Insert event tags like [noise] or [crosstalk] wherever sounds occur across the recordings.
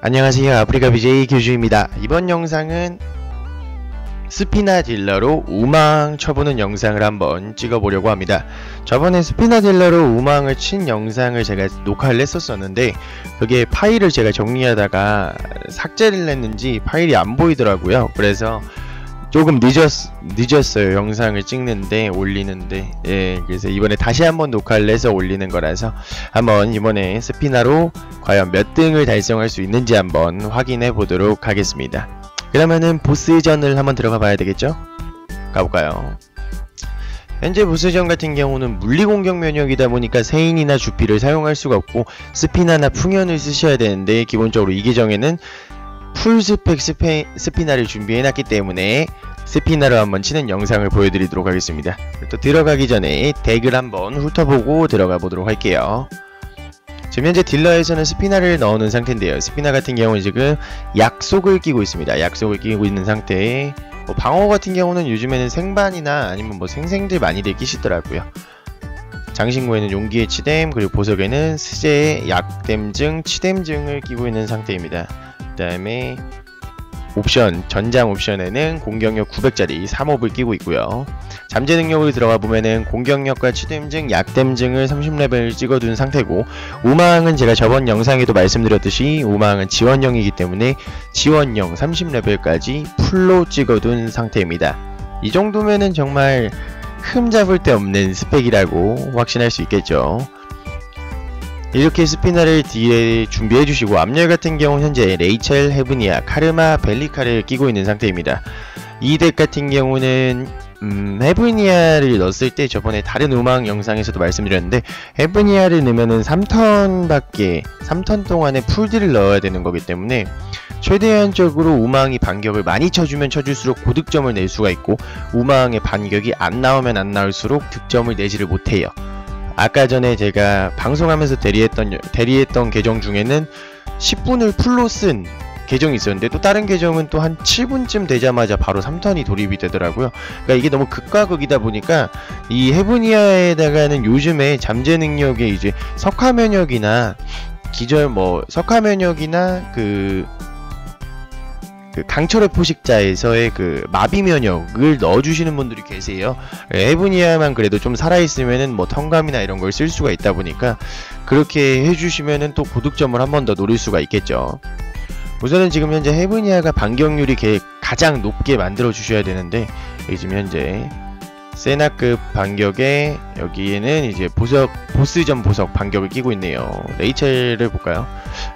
안녕하세요. 아프리카 BJ 교주입니다. 이번 영상은 스피나 딜러로 우망 쳐보는 영상을 한번 찍어보려고 합니다. 저번에 스피나 딜러로 우망을 친 영상을 제가 녹화를 했었었는데 그게 파일을 제가 정리하다가 삭제를 했는지 파일이 안 보이더라고요. 그래서 조금 늦었, 늦었어요. 영상을 찍는데 올리는데. 예 그래서 이번에 다시 한번 녹화를 해서 올리는 거라서 한번 이번에 스피나로 과연 몇 등을 달성할 수 있는지 한번 확인해 보도록 하겠습니다. 그러면은 보스전을 한번 들어가 봐야 되겠죠? 가볼까요? 현재 보스전 같은 경우는 물리공격 면역이다 보니까 세인이나 주피를 사용할 수가 없고 스피나나 풍연을 쓰셔야 되는데 기본적으로 이 계정에는 풀스펙 스피나를 준비해놨기 때문에 스피나로 한번 치는 영상을 보여드리도록 하겠습니다. 또 들어가기 전에 덱을 한번 훑어보고 들어가 보도록 할게요. 지금 현재 딜러에서는 스피나를 넣어놓은 상태인데요. 스피나 같은 경우는 지금 약속을 끼고 있습니다. 약속을 끼고 있는 상태에 뭐 방어 같은 경우는 요즘에는 생반이나 아니면 뭐 생생들 많이들 끼시더라고요. 장신구에는 용기의 치댐 그리고 보석에는 스제의 약댐증, 치댐증을 끼고 있는 상태입니다. 그 다음에 옵션, 전장 옵션에는 공격력 900짜리 3옵을 끼고 있고요. 잠재 능력으로 들어가 보면은 공격력과 치댐증, 약댐증을 30레벨 찍어둔 상태고 우망은 제가 저번 영상에도 말씀드렸듯이 우망은 지원형이기 때문에 지원형 30레벨까지 풀로 찍어둔 상태입니다. 이 정도면은 정말 흠 잡을 데 없는 스펙이라고 확신할 수 있겠죠. 이렇게 스피너를 뒤에 준비해 주시고 앞열 같은 경우 현재 레이첼, 헤브니아, 카르마, 벨리카를 끼고 있는 상태입니다. 이 덱 같은 경우는 음, 헤브니아를 넣었을 때 저번에 다른 음악 영상에서도 말씀드렸는데 헤브니아를 넣으면은 3턴밖에 3턴 동안에 풀딜을 넣어야 되는 거기 때문에 최대한적으로 우망이 반격을 많이 쳐주면 쳐줄수록 고득점을 낼 수가 있고 우망의 반격이 안 나오면 안 나올수록 득점을 내지를 못해요. 아까 전에 제가 방송하면서 대리했던 대리했던 계정 중에는 10분을 풀로 쓴 계정이 있었는데 또 다른 계정은 또 한 7분쯤 되자마자 바로 3턴이 돌입이 되더라고요. 그러니까 이게 너무 극과 극이다 보니까 이 헤브니아에다가는 요즘에 잠재 능력에 이제 석화 면역이나 기절 뭐 석화 면역이나 그 그 강철의 포식자에서의 그 마비 면역을 넣어주시는 분들이 계세요. 에브니아만 그래도 좀 살아있으면은 뭐 턴감이나 이런 걸 쓸 수가 있다 보니까 그렇게 해주시면은 또 고득점을 한 번 더 노릴 수가 있겠죠. 우선은 지금 현재 헤브니아가 반격률이 가장 높게 만들어 주셔야 되는데 지금 현재 세나급 반격에 여기에는 이제 보석 보스전 보석 반격을 끼고 있네요. 레이첼을 볼까요?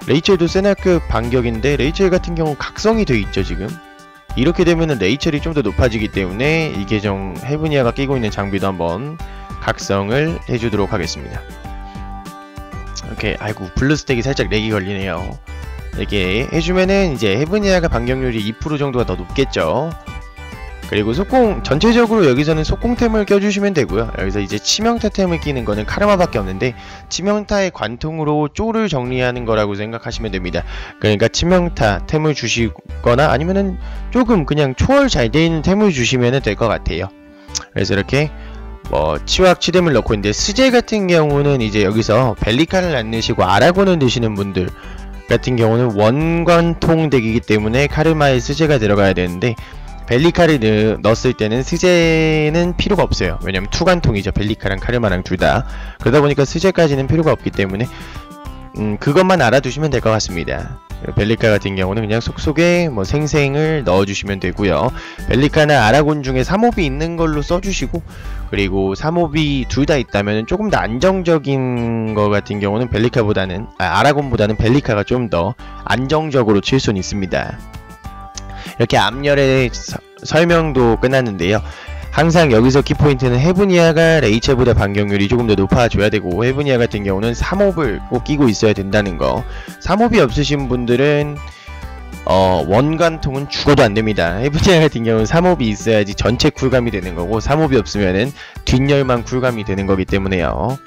레이첼도 세나급 반격인데 레이첼 같은 경우 각성이 돼 있죠 지금. 이렇게 되면은 레이첼이 좀 더 높아지기 때문에 이 계정 헤브니아가 끼고 있는 장비도 한번 각성을 해주도록 하겠습니다. 이렇게 아이고 블루 스택이 살짝 렉이 걸리네요. 이렇게 해주면은 이제 헤브니아가 반격률이 2% 정도가 더 높겠죠. 그리고 속공 전체적으로 여기서는 속공템을 껴주시면 되고요. 여기서 이제 치명타템을 끼는 거는 카르마밖에 없는데 치명타의 관통으로 쪼를 정리하는 거라고 생각하시면 됩니다. 그러니까 치명타 템을 주시거나 아니면은 조금 그냥 초월 잘 되어 있는 템을 주시면 될 것 같아요. 그래서 이렇게 뭐 치확 치뎀을 넣고 있는데 스제 같은 경우는 이제 여기서 벨리카를 안 넣으시고 아라곤을 넣으시는 분들 같은 경우는 원관통 덱이기 때문에 카르마에 스제가 들어가야 되는데 벨리카를 넣었을 때는 스제는 필요가 없어요. 왜냐면 투관통이죠. 벨리카랑 카르마랑 둘 다. 그러다 보니까 스제까지는 필요가 없기 때문에 음, 그것만 알아두시면 될 것 같습니다. 벨리카 같은 경우는 그냥 속속에 뭐 생생을 넣어주시면 되고요. 벨리카나 아라곤 중에 3옵이 있는 걸로 써주시고 그리고 3옵이 둘 다 있다면 조금 더 안정적인 거 같은 경우는 벨리카보다는 아, 아라곤보다는 벨리카가 좀 더 안정적으로 칠 수는 있습니다. 이렇게 앞열의 서, 설명도 끝났는데요. 항상 여기서 키포인트는 헤브니아가 레이첼보다 반격률이 조금 더 높아져야 되고 헤브니아 같은 경우는 3옵을 꼭 끼고 있어야 된다는 거 3옵이 없으신 분들은 어, 원관통은 죽어도 안 됩니다. 헤브니아 [laughs] 같은 경우는 3옵이 있어야지 전체 쿨감이 되는 거고 3옵이 없으면은 뒷열만 쿨감이 되는 거기 때문에요.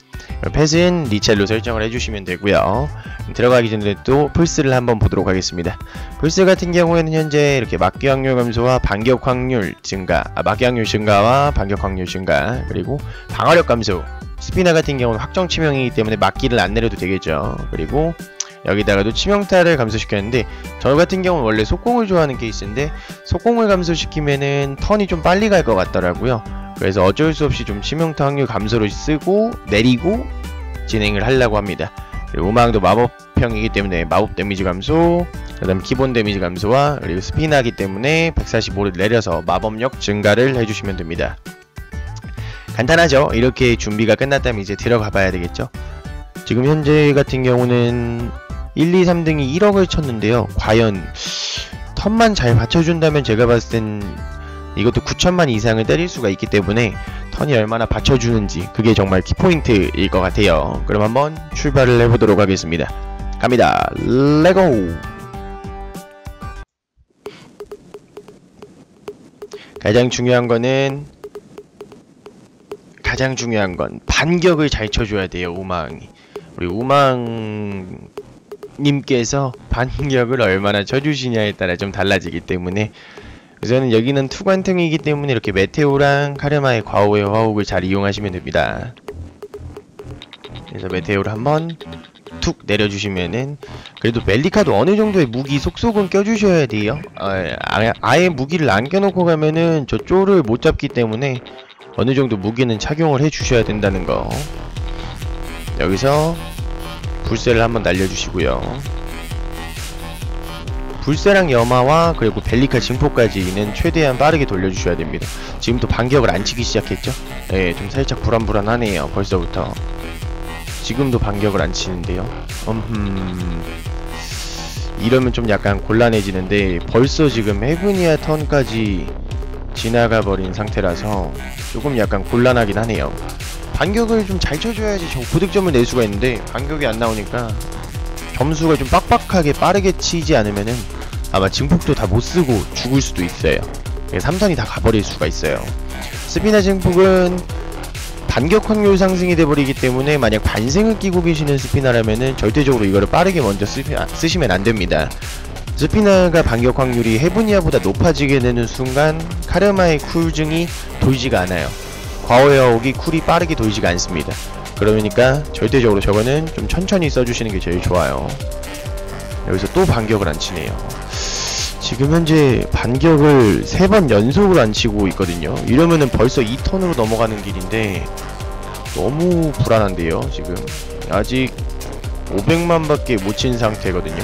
펫은 리첼로 설정을 해주시면 되고요. 들어가기 전에 또 플스를 한번 보도록 하겠습니다. 플스 같은 경우에는 현재 이렇게 막기 확률 감소와 반격 확률 증가 아, 막기 확률 증가와 반격 확률 증가 그리고 방어력 감소 스피나 같은 경우는 확정 치명이기 때문에 막기를 안 내려도 되겠죠. 그리고 여기다가도 치명타를 감소시켰는데 저 같은 경우는 원래 속공을 좋아하는 케이스인데 속공을 감소시키면은 턴이 좀 빨리 갈 것 같더라고요. 그래서 어쩔 수 없이 좀 치명타 확률 감소를 쓰고 내리고 진행을 하려고 합니다. 그리고 우망도 마법형이기 때문에 마법 데미지 감소 그 다음 기본 데미지 감소와 그리고 스피나기 때문에 145를 내려서 마법력 증가를 해주시면 됩니다. 간단하죠? 이렇게 준비가 끝났다면 이제 들어가 봐야 되겠죠? 지금 현재 같은 경우는 1, 2, 3등이 1억을 쳤는데요. 과연 턴만 잘 받쳐준다면 제가 봤을 땐 이것도 9천만 이상을 때릴 수가 있기 때문에 턴이 얼마나 받쳐주는지 그게 정말 키포인트일 것 같아요. 그럼 한번 출발을 해보도록 하겠습니다. 갑니다. 레고! 가장 중요한 거는 가장 중요한 건 반격을 잘 쳐줘야 돼요 우망이. 우리 우망 님께서 반격을 얼마나 쳐주시냐에 따라 좀 달라지기 때문에 우선은 여기는 투관통이기 때문에 이렇게 메테오랑 카르마의 과호의 화혹을 잘 이용하시면 됩니다. 그래서 메테오를 한번 툭 내려주시면은 그래도 멜리카도 어느 정도의 무기 속속은 껴주셔야 돼요. 아, 아, 아예 무기를 안 껴놓고 가면은 저 쪼를 못 잡기 때문에 어느 정도 무기는 착용을 해 주셔야 된다는 거. 여기서 불새를 한번 날려주시고요. 불새랑 염화와 그리고 벨리카 증포까지는 최대한 빠르게 돌려주셔야 됩니다. 지금 또 반격을 안 치기 시작했죠? 예, 좀 살짝 불안불안하네요 벌써부터. 지금도 반격을 안 치는데요. 음흠. 이러면 좀 약간 곤란해지는데 벌써 지금 헤브니아 턴까지 지나가 버린 상태라서 조금 약간 곤란하긴 하네요 반격을 좀 잘 쳐줘야지 저 고득점을 낼 수가 있는데 반격이 안 나오니까 점수가 좀 빡빡하게 빠르게 치지 않으면은 아마 증폭도 다 못쓰고 죽을 수도 있어요. 3턴이 다 가버릴 수가 있어요. 스피나 증폭은 반격 확률 상승이 돼버리기 때문에 만약 반생을 끼고 계시는 스피나라면은 절대적으로 이거를 빠르게 먼저 쓰, 쓰시면 안됩니다. 스피나가 반격 확률이 헤브니아보다 높아지게 되는 순간 카르마의 쿨증이 돌지가 않아요 과오여옥이 쿨이 빠르게 돌지가 않습니다. 그러니까 절대적으로 저거는 좀 천천히 써주시는 게 제일 좋아요. 여기서 또 반격을 안 치네요. 지금 현재 반격을 세 번 연속으로 안 치고 있거든요. 이러면은 벌써 2턴으로 넘어가는 길인데 너무 불안한데요 지금. 아직 500만밖에 못 친 상태거든요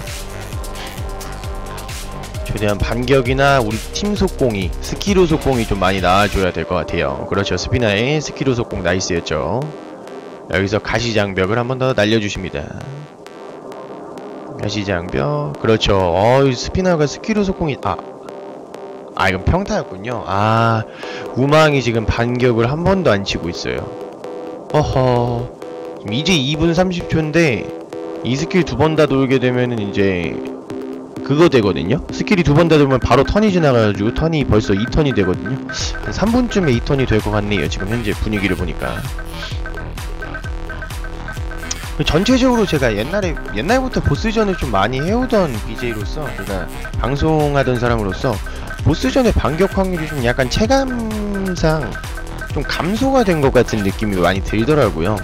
최대한 반격이나 우리 팀 속공이 스키로 속공이 좀 많이 나와줘야 될 것 같아요. 그렇죠. 스피나의 스키로 속공 나이스였죠. 여기서 가시장벽을 한 번 더 날려주십니다. 가시장벽. 그렇죠. 어이 스피나가 스키로 속공이 아. 아 이건 평타였군요. 아 우망이 지금 반격을 한 번도 안 치고 있어요. 어허. 이제 2분 30초인데 이 스킬 두 번 다 돌게 되면은 이제 그거 되거든요. 스킬이 두 번다 돌면 바로 턴이 지나가가지고 턴이 벌써 2턴이 되거든요. 한 3분쯤에 2턴이 될 것 같네요 지금 현재 분위기를 보니까. 전체적으로 제가 옛날에 옛날부터 보스전을 좀 많이 해오던 BJ로서 제가 방송하던 사람으로서 보스전의 반격 확률이 좀 약간 체감상 좀 감소가 된 것 같은 느낌이 많이 들더라고요.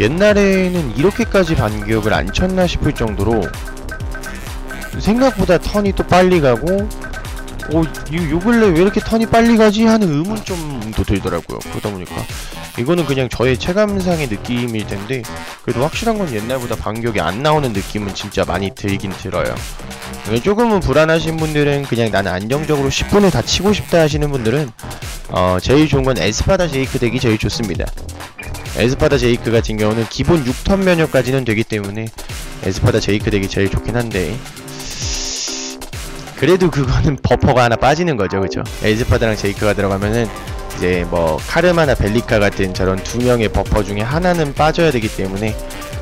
옛날에는 이렇게까지 반격을 안 쳤나 싶을 정도로 생각보다 턴이 또 빨리 가고 어, 요, 요 근래 왜 이렇게 턴이 빨리 가지? 하는 의문점도 들더라고요. 그러다 보니까 이거는 그냥 저의 체감상의 느낌일 텐데 그래도 확실한 건 옛날보다 반격이 안 나오는 느낌은 진짜 많이 들긴 들어요. 조금은 불안하신 분들은 그냥 나는 안정적으로 10분에 다 치고 싶다 하시는 분들은 어, 제일 좋은 건 에스파다 제이크 덱이 제일 좋습니다. 에스파다 제이크 같은 경우는 기본 6턴 면역까지는 되기 때문에 에스파다 제이크 덱이 제일 좋긴 한데 그래도 그거는 [laughs] 버퍼가 하나 빠지는 거죠. 그쵸? 에즈파드랑 제이크가 들어가면은 이제 뭐 카르마나 벨리카 같은 저런 두 명의 버퍼 중에 하나는 빠져야 되기 때문에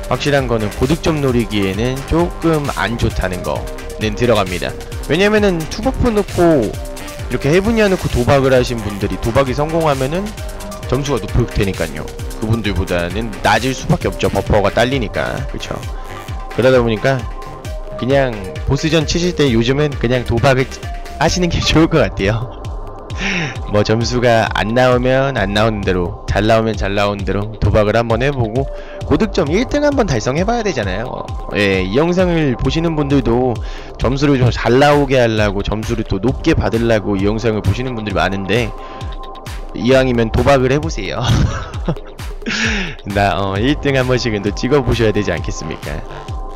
확실한 거는 고득점 노리기에는 조금 안 좋다는 거는 들어갑니다. 왜냐면은 투버프 넣고 이렇게 헤브니아 넣고 도박을 하신 분들이 도박이 성공하면은 점수가 높을 테니까요. 그분들보다는 낮을 수밖에 없죠. 버퍼가 딸리니까. 그쵸? 그러다 보니까 그냥 보스전 치실 때 요즘은 그냥 도박을 하시는 게 [laughs] 좋을 것 같아요. [laughs] 뭐 점수가 안 나오면 안 나오는 대로 잘 나오면 잘 나오는 대로 도박을 한번 해보고 고득점 1등 한번 달성해봐야 되잖아요. 예, 이 영상을 보시는 분들도 점수를 좀 잘 나오게 하려고 점수를 또 높게 받으려고 이 영상을 보시는 분들이 많은데 이왕이면 도박을 해보세요. [laughs] 나 어, 1등 한 번씩은 또 찍어보셔야 되지 않겠습니까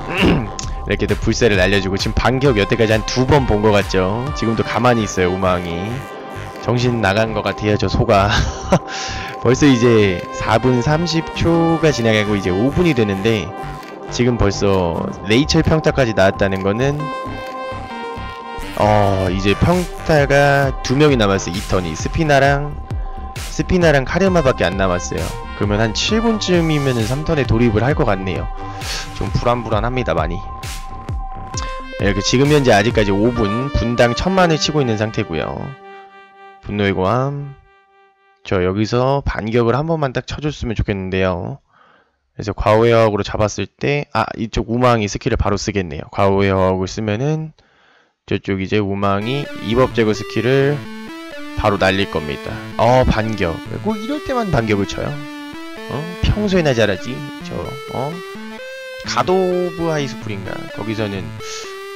[clears throat] 이렇게 또 불세를 날려주고 지금 반격 여태까지 한 두 번 본 것 같죠? 지금도 가만히 있어요 우망이. 정신 나간 것 같아요 저 소가. [laughs] 벌써 이제 4분 30초가 지나가고 이제 5분이 되는데 지금 벌써 레이첼 평타까지 나왔다는 거는 어 이제 평타가 두 명이 남았어요 2턴이. 스피나랑 스피나랑 카르마밖에 안 남았어요. 그러면 한 7분쯤이면은 3턴에 돌입을 할 것 같네요. 좀 불안불안합니다 많이 이렇게 지금 현재 아직까지 5분 분당 천만을 치고 있는 상태고요. 분노의 고함. 저 여기서 반격을 한 번만 딱 쳐줬으면 좋겠는데요. 그래서 과오의 어학으로 잡았을 때 아 이쪽 우망이 스킬을 바로 쓰겠네요. 과오의 어학을 쓰면은 저쪽 이제 우망이 이법 제거 스킬을 바로 날릴 겁니다. 어 반격. 꼭 이럴 때만 반격을 쳐요. 어? 평소에나 잘하지? 저 어? 가도브 하이스쿨인가? 거기서는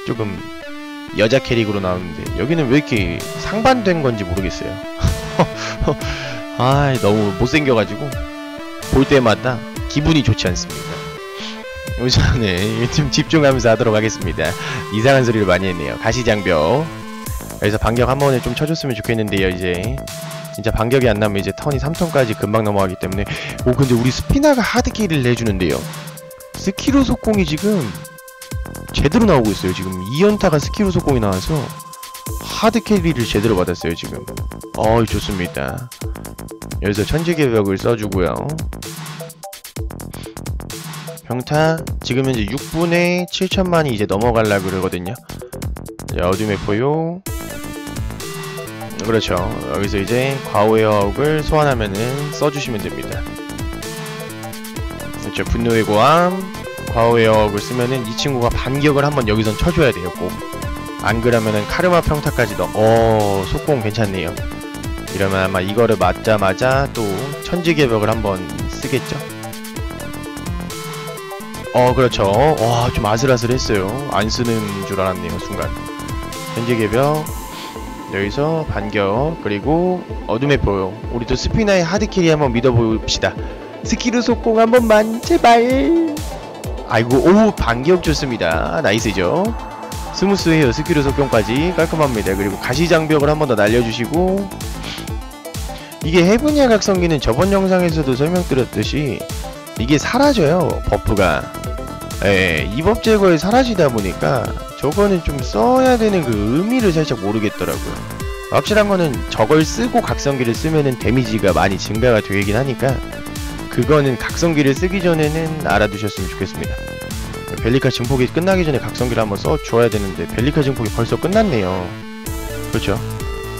조금 여자 캐릭으로 나오는데 여기는 왜 이렇게 상반된 건지 모르겠어요. [laughs] 아 너무 못생겨가지고 볼 때마다 기분이 좋지 않습니다 우선은 [laughs] 좀 집중하면서 하도록 하겠습니다. 이상한 소리를 많이 했네요. 가시장벽. 여기서 반격 한 번에 좀 쳐줬으면 좋겠는데요 이제. 진짜 반격이 안 나면 이제 턴이 3턴까지 금방 넘어가기 때문에. 오 근데 우리 스피나가 하드킬을 내주는데요. 스키로 속공이 지금 제대로 나오고 있어요. 지금 2연타가 스키로 속공이 나와서 하드 캐리를 제대로 받았어요 지금. 어이 좋습니다. 여기서 천지개벽을 써주고요. 평타 지금 현재 6분에 7천만이 이제 넘어갈라 그러거든요. 자, 어둠의 포요 그렇죠. 여기서 이제 과오의 어학을 소환하면은 써주시면 됩니다. 그렇죠. 분노의 고함 과오의 어학을 쓰면은 이 친구가 반격을 한번 여기선 쳐줘야 꼭. 안 그러면은 카르마 평타까지 넣어 어 속공 괜찮네요. 이러면 아마 이거를 맞자마자 또 천지개벽을 한번 쓰겠죠? 어 그렇죠. 와 좀 아슬아슬했어요. 안 쓰는 줄 알았네요 순간. 천지개벽 여기서 반격 그리고 어둠의 보여 우리 도 스피나의 하드캐리 한번 믿어봅시다. 스키르 속공 한 번만 제발 아이고 오 반격 좋습니다. 나이스죠? 스무스해요 스키르 속공까지 깔끔합니다. 그리고 가시장벽을 한 번 더 날려주시고. 이게 해븐야 각성기는 저번 영상에서도 설명드렸듯이 이게 사라져요 버프가. 예, 이법 제거에 사라지다 보니까 저거는 좀 써야 되는 그 의미를 살짝 모르겠더라고요. 확실한 거는 저걸 쓰고 각성기를 쓰면은 데미지가 많이 증가가 되긴 하니까 그거는 각성기를 쓰기 전에는 알아두셨으면 좋겠습니다. 벨리카 증폭이 끝나기 전에 각성기를 한번 써줘야 되는데 벨리카 증폭이 벌써 끝났네요. 그렇죠.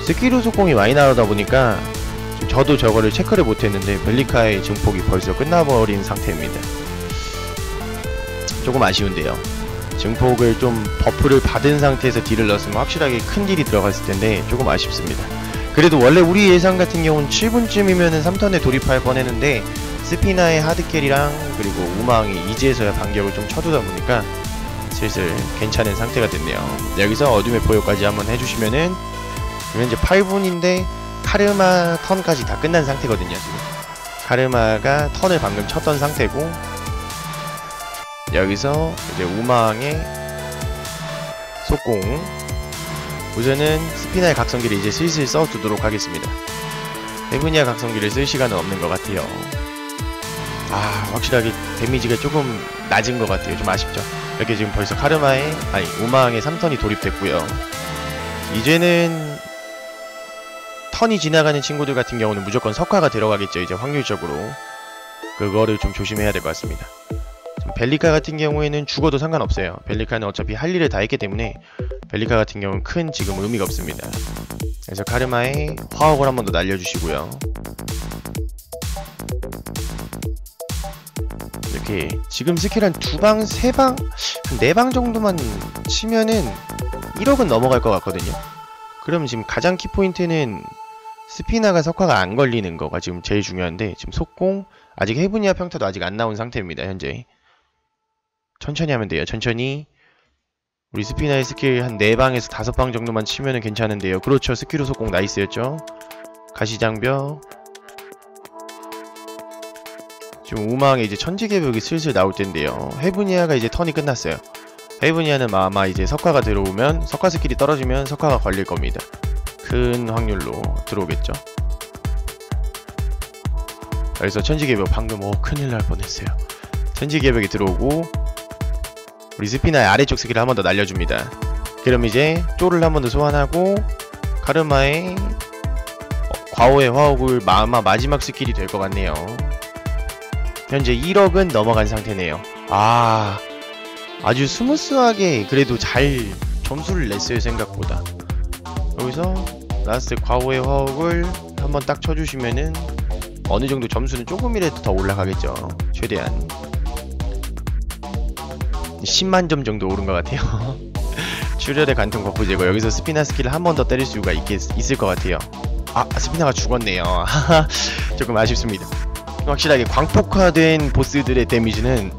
스키루 속공이 많이 나오다 보니까 저도 저거를 체크를 못했는데 벨리카의 증폭이 벌써 끝나버린 상태입니다. 조금 아쉬운데요. 증폭을 좀 버프를 받은 상태에서 딜을 넣었으면 확실하게 큰 딜이 들어갔을 텐데 조금 아쉽습니다. 그래도 원래 우리 예상 같은 경우는 7분쯤이면은 3턴에 돌입할 뻔했는데 스피나의 하드캐리랑 그리고 우망이 이제서야 반격을 좀 쳐두다 보니까 슬슬 괜찮은 상태가 됐네요. 여기서 어둠의 보여까지 한번 해주시면은 현재 8분인데 카르마 턴까지 다 끝난 상태거든요 지금. 카르마가 턴을 방금 쳤던 상태고 여기서 이제 우망의 속공. 우선은 스피나의 각성기를 이제 슬슬 써두도록 하겠습니다. 헤브니아 각성기를 쓸 시간은 없는 것 같아요 아 확실하게 데미지가 조금 낮은 것 같아요. 좀 아쉽죠. 이렇게 지금 벌써 카르마에 아니 우망에 3턴이 돌입됐고요. 이제는 턴이 지나가는 친구들 같은 경우는 무조건 석화가 들어가겠죠 이제 확률적으로. 그거를 좀 조심해야 될 것 같습니다. 벨리카 같은 경우에는 죽어도 상관없어요. 벨리카는 어차피 할 일을 다 했기 때문에 벨리카 같은 경우는 큰 지금 의미가 없습니다. 그래서 카르마에 화학을 한 번 더 날려주시고요 이렇게 지금 스킬 한 두 방, 세 방, 네 방 정도만 치면은 1억은 넘어갈 것 같거든요. 그럼 지금 가장 키포인트는 스피나가 석화가 안 걸리는 거가 지금 제일 중요한데 지금 속공 아직 헤브니아 평타도 아직 안 나온 상태입니다 현재. 천천히 하면 돼요 천천히. 우리 스피나의 스킬 한 4방에서 5방 정도만 치면은 괜찮은데요. 그렇죠 스킬로 속공 나이스였죠. 가시장벽 지금 우망에 이제 천지개벽이 슬슬 나올 텐데요. 헤브니아가 이제 턴이 끝났어요. 헤브니아는 아마 이제 석화가 들어오면 석화 스킬이 떨어지면 석화가 걸릴 겁니다. 큰 확률로 들어오겠죠? 그래서 천지개벽 방금 어 큰일 날 뻔했어요. 천지개벽이 들어오고 우리 스피나의 아래쪽 스킬을 한 번 더 날려줍니다. 그럼 이제 쪼를 한 번 더 소환하고 카르마의 어, 과오의 화옥을 아마 마지막 스킬이 될 것 같네요 현재 1억은 넘어간 상태네요 아 아주 스무스하게 그래도 잘 점수를 냈어요 생각보다 여기서 라스트 과오의 화옥을 한번 딱 쳐주시면은 어느 정도 점수는 조금이라도 더 올라가겠죠. 최대한 10만 점 정도 오른 것 같아요. [laughs] 출혈의 관통 버프 제거 여기서 스피나 스킬을 한 번 더 때릴 수가 있겠, 있을 것 같아요. 아 스피나가 죽었네요. [laughs] 조금 아쉽습니다. 확실하게 광폭화된 보스들의 데미지는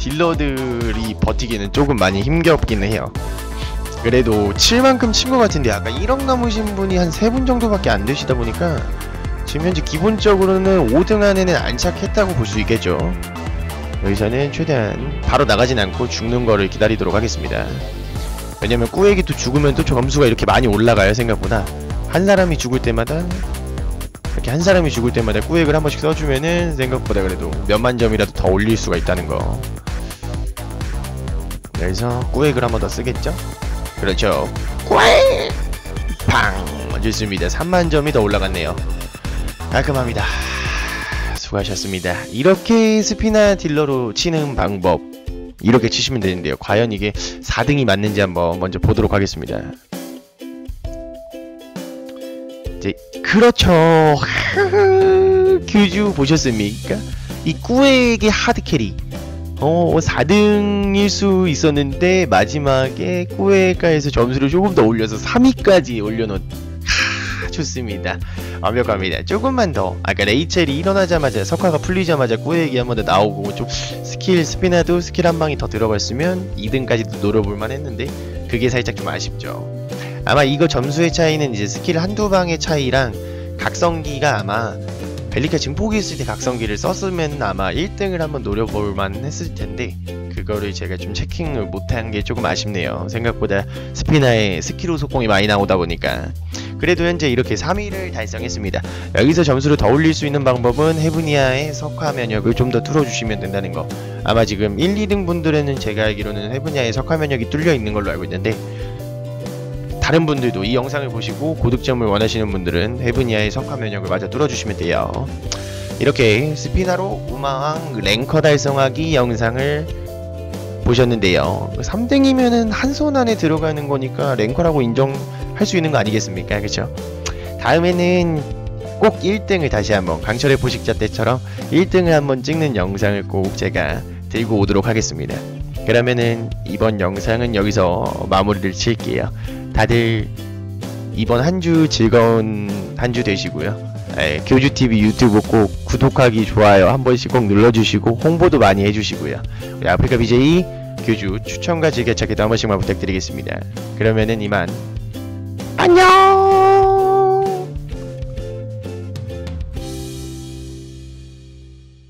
딜러들이 버티기는 조금 많이 힘겹기는 해요. 그래도 7만큼 친 것 같은데 아까 1억 남으신 분이 한 3분 정도밖에 안 되시다 보니까 지금 현재 기본적으로는 5등 안에는 안착했다고 볼 수 있겠죠. 여기서는 최대한 바로 나가진 않고 죽는 거를 기다리도록 하겠습니다. 왜냐면 꾸에기 또 죽으면 또 점수가 이렇게 많이 올라가요 생각보다. 한 사람이 죽을 때마다 이렇게 한 사람이 죽을 때마다 꾸액을 한 번씩 써주면은 생각보다 그래도 몇만 점이라도 더 올릴 수가 있다는 거 그래서 꾸액을 한 번 더 쓰겠죠? 그렇죠 꾸액! 팡! 좋습니다 3만 점이 더 올라갔네요 깔끔합니다. 수고하셨습니다. 이렇게 스피나 딜러로 치는 방법 이렇게 치시면 되는데요. 과연 이게 4등이 맞는지 한번 먼저 보도록 하겠습니다. 이제 그렇죠. [laughs] 규주 보셨습니까? 이 꾸에게 하드 캐리. 어, 4등일 수 있었는데 마지막에 꾸에가에서 점수를 조금 더 올려서 3위까지 올려놓은 좋습니다. 완벽합니다. 조금만 더 아까 레이첼이 일어나자마자 석화가 풀리자마자 꾸에기 한번 더 나오고 좀 스킬 스피나도 스킬 한 방이 더 들어갔으면 2등까지도 노려볼만 했는데 그게 살짝 좀 아쉽죠. 아마 이거 점수의 차이는 이제 스킬 한두 방의 차이랑 각성기가 아마 벨리카 증폭이 있을 때 각성기를 썼으면 아마 1등을 한번 노려볼 만 했을 텐데 그거를 제가 좀 체킹을 못한 게 조금 아쉽네요. 생각보다 스피나의 스키로 속공이 많이 나오다 보니까 그래도 현재 이렇게 3위를 달성했습니다. 여기서 점수를 더 올릴 수 있는 방법은 헤브니아의 석화 면역을 좀 더 뚫어주시면 된다는 거 아마 지금 1, 2등 분들에는 제가 알기로는 헤브니아의 석화 면역이 뚫려 있는 걸로 알고 있는데 다른 분들도 이 영상을 보시고 고득점을 원하시는 분들은 헤브니아의 석화 면역을 마저 뚫어주시면 돼요. 이렇게 스피나로 우마왕 랭커 달성하기 영상을 보셨는데요. 3등이면은 한 손 안에 들어가는 거니까 랭커라고 인정할 수 있는 거 아니겠습니까? 그쵸? 다음에는 꼭 1등을 다시 한번 강철의 포식자 때처럼 1등을 한번 찍는 영상을 꼭 제가 들고 오도록 하겠습니다. 그러면은 이번 영상은 여기서 마무리를 칠게요. 다들 이번 한 주 즐거운 한 주 되시고요. 예, 교주TV 유튜브 꼭 구독하기, 좋아요 한 번씩 꼭 눌러주시고 홍보도 많이 해주시고요. 우리 아프리카 BJ 교주 추천과 즐겨찾기도 한 번씩만 부탁드리겠습니다. 그러면은 이만 안녕!